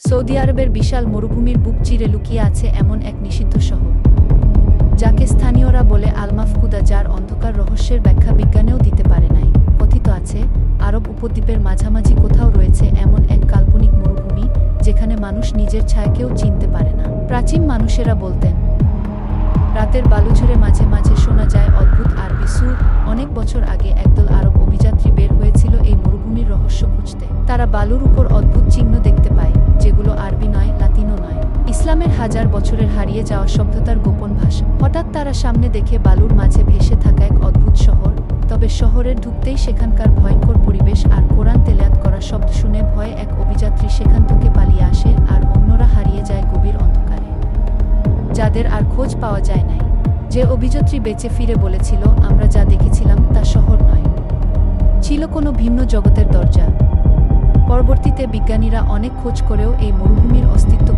Saudi আরবের বিশাল মরুভূমির বুক চিরে লুকিয়ে আছে এমন এক নিষিদ্ধ শহর, যাকে স্থানীয়রা বলে আলমাফকুদা, যার অন্ধকার রহস্যের ব্যাখ্যা বিজ্ঞানেও দিতে পারে নাই। কথিত আছে, আরব উপদ্বীপের মাঝামাঝি কোথাও রয়েছে এমন এক কাল্পনিক মরুভূমি, যেখানে মানুষ নিজের ছায়াকেও চিনতে পারে না। প্রাচীন মানুষেরা বলতেন, রাতের বালুঝড়ে মাঝে মাঝে শোনা যায় অদ্ভুত আরবি সুর। অনেক বছর আগে একদল আরব অভিযাত্রী বের হয়েছিল এই মরুভূমির রহস্য খুঁজতে। তারা বালুর উপর অদ্ভুত চিহ্ন দেখতে ইসলামের হাজার বছরের হারিয়ে যাওয়া সভ্যতার গোপন ভাষা। হঠাৎ তারা সামনে দেখে বালুর মাঝে ভেসে থাকা এক অদ্ভুত শহর। তবে শহরে ঢুকতেই সেখানকার ভয়ঙ্কর পরিবেশ আর কোরআন তেলায়াত করা শব্দ শুনে ভয়ে এক অভিযাত্রী সেখান থেকে পালিয়ে আসে আর অন্যরা হারিয়ে যায় গভীর অন্ধকারে। যাদের আর খোঁজ পাওয়া যায় নাই। যে অভিযাত্রী বেঁচে ফিরে বলেছিল, আমরা যা দেখেছিলাম তা শহর নয়। ছিল কোনো ভিন্ন জগতের দরজা। পরবর্তীতে বিজ্ঞানীরা অনেক খোঁজ করেও এই মরুভূমির অস্তিত্ব